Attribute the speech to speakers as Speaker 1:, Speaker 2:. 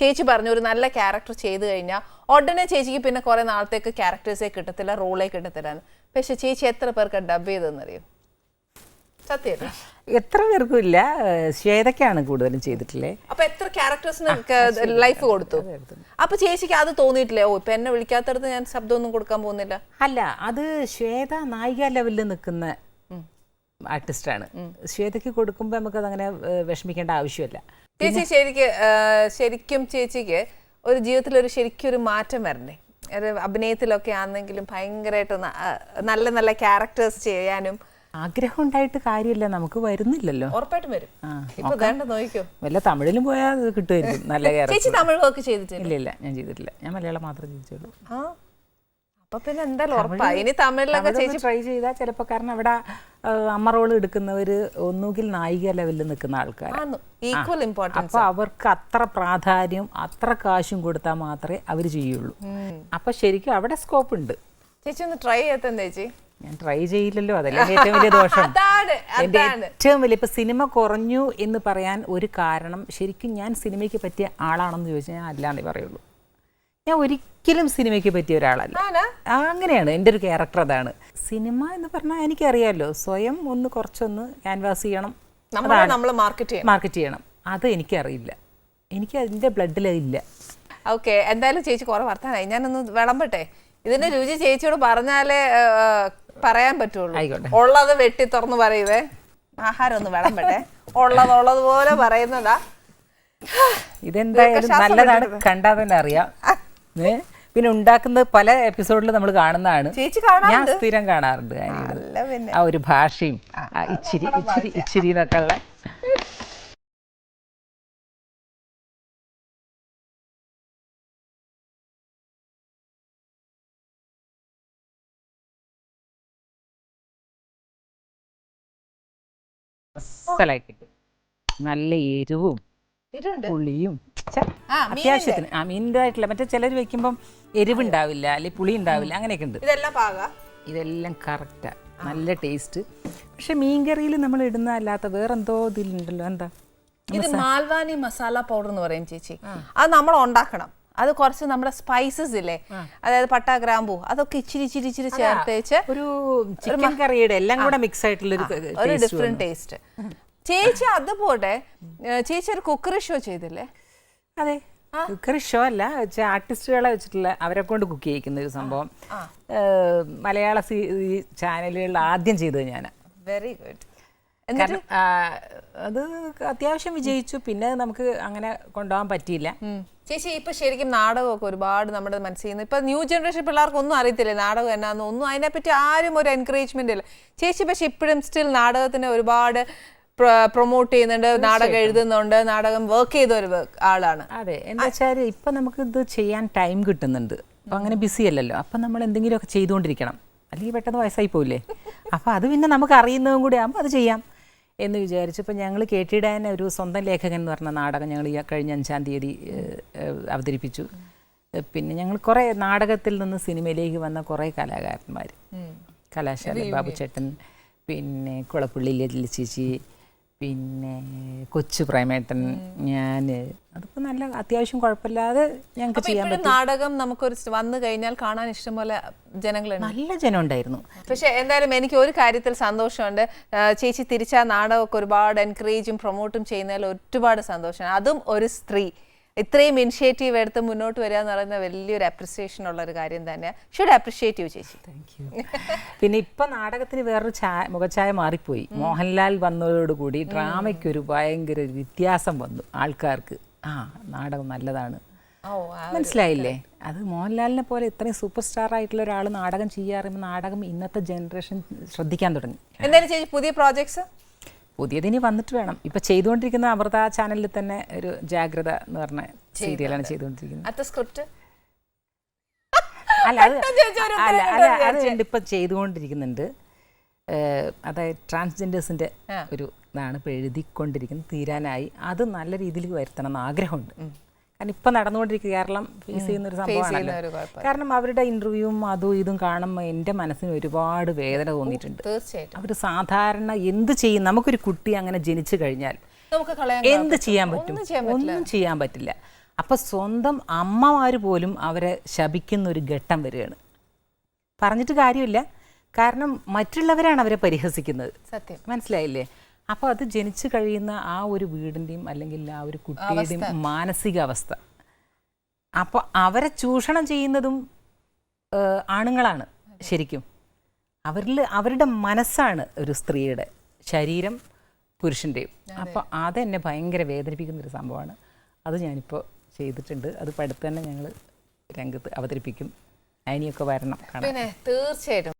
Speaker 1: ചേച്ചി പറഞ്ഞു ഒരു നല്ല ക്യാരക്ടർ ചെയ്തു കഴിഞ്ഞാൽ ഉടനെ ചേച്ചിക്ക് പിന്നെ കുറേ നാളത്തേക്ക് ക്യാരക്ടേഴ്സേ കിട്ടത്തില്ല റോളേ കിട്ടത്തില്ല. പക്ഷെ ചേച്ചി എത്ര പേർക്ക് ഡബ് ചെയ്തെന്നറിയോ സത്യം.
Speaker 2: എത്ര പേർക്കും ഇല്ല. ശ്വേതക്കാണ് കൂടുതലും ചെയ്തിട്ടില്ലേ?
Speaker 1: അപ്പൊ എത്ര ക്യാരക്ടേഴ്സിന് ലൈഫ് കൊടുത്തു? അപ്പൊ ചേച്ചിക്ക് അത് തോന്നിയിട്ടില്ലേ? ഓ ഇപ്പൊ എന്നെ വിളിക്കാത്തടത്ത് ഞാൻ ശബ്ദമൊന്നും കൊടുക്കാൻ പോകുന്നില്ല.
Speaker 2: അല്ല അത് ശ്വേത നായിക ലെവലിൽ നിൽക്കുന്ന ആർട്ടിസ്റ്റാണ് ശ്വേതയ്ക്ക് കൊടുക്കുമ്പോൾ നമുക്കത് അങ്ങനെ വിഷമിക്കേണ്ട ആവശ്യമില്ല.
Speaker 1: ചേച്ചി ശരിക്ക് ശരിക്കും ചേച്ചിക്ക് ഒരു ജീവിതത്തിൽ ഒരു ശരിക്കും ഒരു മാറ്റം വരണ്ടേ? ഒരു അഭിനയത്തിലൊക്കെ ആണെങ്കിലും ഭയങ്കരമായിട്ട് നല്ല നല്ല ക്യാരക്ടേഴ്സ് ചെയ്യാനും.
Speaker 2: ആഗ്രഹം ഉണ്ടായിട്ട് കാര്യമില്ല നമുക്ക് വരുന്നില്ലല്ലോ.
Speaker 1: ഉറപ്പായിട്ടും വരും. ഇപ്പൊ നോക്കിക്കോ.
Speaker 2: വല്ല തമിഴിലും പോയാൽ കിട്ടുമായിരിക്കും നല്ല
Speaker 1: ചേച്ചി തമിഴ് വർക്ക് ചെയ്തിട്ടില്ല?
Speaker 2: ഇല്ല ഇല്ല ഞാൻ ചെയ്തിട്ടില്ല. ഞാൻ മലയാളം മാത്രമേ ചെയ്തിട്ടുള്ളൂ
Speaker 1: അപ്പൊ പിന്നെ എന്തായാലും ഉറപ്പാ. ഇനി തമിഴിലൊക്കെ ചേച്ചി
Speaker 2: ട്രൈ ചെയ്താൽ ചിലപ്പോൾ കാരണം അവിടെ അമ്മ റോൾ എടുക്കുന്നവർ ഒന്നുകിൽ നായിക ലെവലിൽ നിൽക്കുന്ന ആൾക്കാർ
Speaker 1: ഈക്വൽ ഇമ്പോർട്ടൻസ്
Speaker 2: അപ്പൊ അവർക്ക് അത്ര പ്രാധാന്യം അത്ര കാശും കൊടുത്താൽ മാത്രമേ അവർ ചെയ്യുള്ളൂ. അപ്പൊ ശരിക്കും അവിടെ സ്കോപ്പ് ഉണ്ട്.
Speaker 1: ചേച്ചി ഒന്ന് ട്രൈ ചെയ്തെന്താ ചേച്ചി?
Speaker 2: ഞാൻ ട്രൈ ചെയ്യില്ലല്ലോ അതല്ലേ ഏറ്റവും വലിയ ദോഷം. എന്റെ
Speaker 1: അതാണ്.
Speaker 2: ഏറ്റവും വലിയ ഇപ്പൊ സിനിമ കുറഞ്ഞു എന്ന് പറയാൻ ഒരു കാരണം ശരിക്കും ഞാൻ സിനിമയ്ക്ക് പറ്റിയ ആളാണെന്ന് ചോദിച്ചാൽ ഞാൻ അല്ലാന്നേ പറയുള്ളൂ. ഞാൻ ഒരിക്കലും സിനിമയ്ക്ക് പറ്റിയ ഒരാളല്ല. അങ്ങനെയാണ്. എന്റെ ഒരു ക്യാരക്ടർ അതാണ്. സിനിമ എന്ന് പറഞ്ഞാൽ എനിക്കറിയാമല്ലോ സ്വയം ഒന്ന് കുറച്ചൊന്ന് ക്യാൻവാസ് ചെയ്യണം.
Speaker 1: നമ്മൾ മാർക്കറ്റ് ചെയ്യണം.
Speaker 2: മാർക്കറ്റ് ചെയ്യണം. അത് എനിക്കറിയില്ല. എനിക്ക് അതിന്റെ ബ്ലഡിലില്ല
Speaker 1: ഓക്കെ എന്തായാലും ചേച്ചി കുറെ വർത്താനായി. ഞാനൊന്ന് വിളമ്പട്ടെ? ഇതിന്റെ രുചി ചേച്ചിയോട് പറഞ്ഞാലേ പറയാൻ പറ്റുള്ളൂ. ഉള്ളത് വെട്ടി തുറന്ന് പറയുവേ. ആഹാരം ഒന്ന് വിളമ്പട്ടെ. ഉള്ളത് ഉള്ളത് പോലെ പറയുന്നതാ.
Speaker 2: ഇതെന്തായാലും നല്ലതാണ്.
Speaker 1: കണ്ടാ
Speaker 2: കണ്ടാൽ തന്നെ അറിയാം? പിന്നെ ഉണ്ടാക്കുന്നത് പല എപ്പിസോഡിൽ നമ്മൾ കാണുന്നതാണ്? ഞാൻ സ്ഥിരം കാണാറുണ്ട് ആ ഒരു ഭാഷയും ഇച്ചിരി ഇച്ചിരി ഇച്ചിരി എന്നൊക്കെ ഉള്ള അസലായി കിട്ടും നല്ല എരിവും പുളിയും
Speaker 1: ആ,
Speaker 2: അത്യാവശ്യത്തിന്. ആ മീനിന്റെതായിട്ടില്ല മറ്റേ ചിലർ വെക്കുമ്പം എരിവുണ്ടാവില്ല അല്ലെങ്കിൽ പുളി ഉണ്ടാവില്ല അങ്ങനെയൊക്കെ ഉണ്ട്.
Speaker 1: ഇതെല്ലാം പാക?
Speaker 2: ഇതെല്ലാം കറക്റ്റാ നല്ല ടേസ്റ്റ് പക്ഷെ മീൻകറിയിൽ നമ്മൾ ഇടുന്ന അല്ലാത്ത വേറെന്തോ ഇതിലുണ്ടല്ലോ എന്താ?
Speaker 1: ഇത് മാൽവാനി മസാല പൗഡർ എന്ന് പറയും ചേച്ചി. അത് നമ്മൾ ഉണ്ടാക്കണം. അത് കുറച്ച് നമ്മുടെ സ്പൈസസ് ഇല്ലേ? അതായത് പട്ട ഗ്രാമ്പു അതൊക്കെ ഇച്ചിരി ഇച്ചിരി ഇച്ചിരി ചേർത്തേച്ച്
Speaker 2: ഒരു ചിക്കൻ കറിയുടെ എല്ലാം കൂടെ മിക്സ് ആയിട്ടുള്ള
Speaker 1: ഒരു ഡിഫറെന്റ് ടേസ്റ്റ് ചേച്ചി അതുപോലെ ചേച്ചി ഒരു കുക്കറി ഷോ ചെയ്തില്ലേ?
Speaker 2: അതെ. കുക്കറി ഷോ അല്ല വെച്ചാൽ ആർട്ടിസ്റ്റുകളെ വെച്ചിട്ടുള്ള അവരെ കൊണ്ട് കുക്ക് ചെയ്യിക്കുന്ന ഒരു സംഭവം. മലയാള സീ ചാനലുകളിൽ ആദ്യം ചെയ്തത് ഞാൻ
Speaker 1: വെരി ഗുഡ്
Speaker 2: കാരണം അത് അത്യാവശ്യം വിജയിച്ചു. പിന്നെ നമുക്ക് അങ്ങനെ കൊണ്ടുപോകാൻ പറ്റിയില്ല.
Speaker 1: ചേച്ചി ഇപ്പൊ ശരിക്കും നാടകമൊക്കെ ഒരുപാട് നമ്മുടെ മനസ്സിൽ നിന്ന് ഇപ്പൊ ന്യൂ ജനറേഷൻ പിള്ളേർക്ക് ഒന്നും അറിയത്തില്ല നാടകം എന്നാന്ന്. ഒന്നും അതിനെപ്പറ്റി ആരും ഒരു എൻകറേജ്മെന്റ് ഇല്ല. ചേച്ചി പക്ഷെ ഇപ്പോഴും സ്റ്റിൽ നാടകത്തിന് ഒരുപാട് പ്രൊമോട്ട് ചെയ്യുന്നുണ്ട് നാടകം എഴുതുന്നുണ്ട് നാടകം വർക്ക് ചെയ്ത ഒരു ആളാണ്.
Speaker 2: അതെ എന്താ വെച്ചാൽ ഇപ്പം നമുക്ക് ഇത് ചെയ്യാൻ ടൈം കിട്ടുന്നുണ്ട്. അപ്പം അങ്ങനെ ബിസി അല്ലല്ലോ. അപ്പം നമ്മൾ എന്തെങ്കിലുമൊക്കെ ചെയ്തുകൊണ്ടിരിക്കണം. അല്ലെങ്കിൽ പെട്ടെന്ന് വയസ്സായി പോയില്ലേ അപ്പോൾ അത് പിന്നെ നമുക്ക് അറിയുന്നതും കൂടി ആകുമ്പോൾ അത് ചെയ്യാം എന്ന് വിചാരിച്ചു. ഇപ്പം ഞങ്ങൾ കേട്ടിടാൻ ഒരു സ്വന്തം ലേഖകൻ എന്ന് പറഞ്ഞ നാടകം ഞങ്ങൾ ഈ കഴിഞ്ഞ അഞ്ചാം തീയതി അവതരിപ്പിച്ചു. പിന്നെ ഞങ്ങൾ കുറേ നാടകത്തിൽ നിന്ന് സിനിമയിലേക്ക് വന്ന കുറേ കലാകാരന്മാർ കലാശാല ബാബു ചേട്ടൻ പിന്നെ കുളപ്പള്ളി ചേച്ചി പിന്നെ കൊച്ചു പ്രേമേട്ടൻ ഞാൻ അതൊക്കെ നല്ല അത്യാവശ്യം കുഴപ്പമില്ലാതെ ഞങ്ങൾക്ക് ചെയ്യാൻ
Speaker 1: പറ്റും. നാടകം നമുക്കൊരു വന്നു കഴിഞ്ഞാൽ കാണാൻ ഇഷ്ടംപോലെ ജനങ്ങളുണ്ട്.
Speaker 2: നല്ല ജനം ഉണ്ടായിരുന്നു
Speaker 1: പക്ഷെ എന്തായാലും എനിക്ക് ഒരു കാര്യത്തിൽ സന്തോഷമുണ്ട്. ചേച്ചി തിരിച്ച നാടകമൊക്കെ ഒരുപാട് എൻകറേജും പ്രൊമോട്ടും ചെയ്യുന്നതിൽ ഒരുപാട് സന്തോഷമാണ്. അതും ഒരു സ്ത്രീ. ഇത്രയും ഇനിഷ്യേറ്റീവ് എടുത്ത് മുന്നോട്ട് വരിക എന്ന് പറയുന്ന വലിയൊരു അപ്രിസിയേഷൻ ഉള്ള ഒരു കാര്യം തന്നെ ഷുഡ് അപ്രിഷിയേറ്റ് യു ചേച്ചി.
Speaker 2: താങ്ക് യു പിന്നെ ഇപ്പൊ നാടകത്തിന് വേറൊരു ചായ മുഖച്ചായ മാറിപ്പോയി. മോഹൻലാൽ വന്നതോടുകൂടി ഡ്രാമയ്ക്കൊരു ഭയങ്കര വ്യത്യാസം വന്നു ആൾക്കാർക്ക്. ആ നാടകം നല്ലതാണ്. മനസ്സിലായില്ലേ? അത് മോഹൻലാലിനെ പോലെ ഇത്രയും സൂപ്പർ സ്റ്റാർ ആയിട്ടുള്ള ഒരാൾ നാടകം ചെയ്യാറുമ്പോൾ നാടകം ഇന്നത്തെ ജനറേഷൻ ശ്രദ്ധിക്കാൻ തുടങ്ങി.
Speaker 1: എന്തായാലും ചേച്ചി പുതിയ പ്രോജക്ട്സ്
Speaker 2: പുതിയതിനി വന്നിട്ട് വേണം. ഇപ്പൊ ചെയ്തുകൊണ്ടിരിക്കുന്ന അമൃത ചാനലിൽ തന്നെ ഒരു ജാഗ്രത എന്ന് പറഞ്ഞ സീരിയലാണ് ചെയ്തുകൊണ്ടിരിക്കുന്നത്. അല്ല അത് അല്ല അല്ല അത് ഇപ്പം ചെയ്തുകൊണ്ടിരിക്കുന്നുണ്ട്. അതായത്
Speaker 1: ട്രാൻസ്ജെൻഡേഴ്സിന്റെ
Speaker 2: ഒരു ഇതാണ് ഇപ്പോൾ എഴുതിക്കൊണ്ടിരിക്കുന്നത്. തീരാനായി. അത് നല്ല രീതിയിൽ വരുത്തണം എന്ന് ആഗ്രഹമുണ്ട്. കാരണം ഇപ്പം നടന്നുകൊണ്ടിരിക്കുക. കേരളം ഫേസ് ചെയ്യുന്ന ഒരു
Speaker 1: കുഴപ്പം.
Speaker 2: കാരണം അവരുടെ ഇന്റർവ്യൂവും അതും ഇതും കാണുമ്പോൾ എന്റെ മനസ്സിന് ഒരുപാട് വേദന തോന്നിയിട്ടുണ്ട്.
Speaker 1: തീർച്ചയായിട്ടും.
Speaker 2: അവർ സാധാരണ എന്ത് ചെയ്യും? നമുക്കൊരു കുട്ടി അങ്ങനെ ജനിച്ചു കഴിഞ്ഞാൽ എന്ത് ചെയ്യാൻ പറ്റും?
Speaker 1: ഒന്നും ചെയ്യാൻ
Speaker 2: പറ്റില്ല. അപ്പൊ സ്വന്തം അമ്മമാർ പോലും അവരെ ശപിക്കുന്ന ഒരു ഘട്ടം വരികയാണ്. പറഞ്ഞിട്ട് കാര്യമില്ല. കാരണം മറ്റുള്ളവരാണ് അവരെ പരിഹസിക്കുന്നത്.
Speaker 1: സത്യം.
Speaker 2: മനസ്സിലായില്ലേ? അപ്പോൾ അത് ജനിച്ചു കഴിയുന്ന ആ ഒരു വീടിന്റെയും അല്ലെങ്കിൽ ആ ഒരു കുട്ടിയുടെയും മാനസികാവസ്ഥ. അപ്പോൾ അവരെ ചൂഷണം ചെയ്യുന്നതും ആണുങ്ങളാണ് ശരിക്കും. അവരിൽ അവരുടെ മനസ്സാണ് ഒരു സ്ത്രീയുടെ ശരീരം പുരുഷന്റെയും അപ്പോൾ അതെന്നെ ഭയങ്കര വേദനിപ്പിക്കുന്ന ഒരു സംഭവമാണ്. അത് ഞാനിപ്പോൾ ചെയ്തിട്ടുണ്ട്. അത് പഠിത്തന്നെ തന്നെ ഞങ്ങൾ രംഗത്ത് അവതരിപ്പിക്കും. അതിനെയൊക്കെ വരണം.
Speaker 1: പിന്നെ തീർച്ചയായിട്ടും.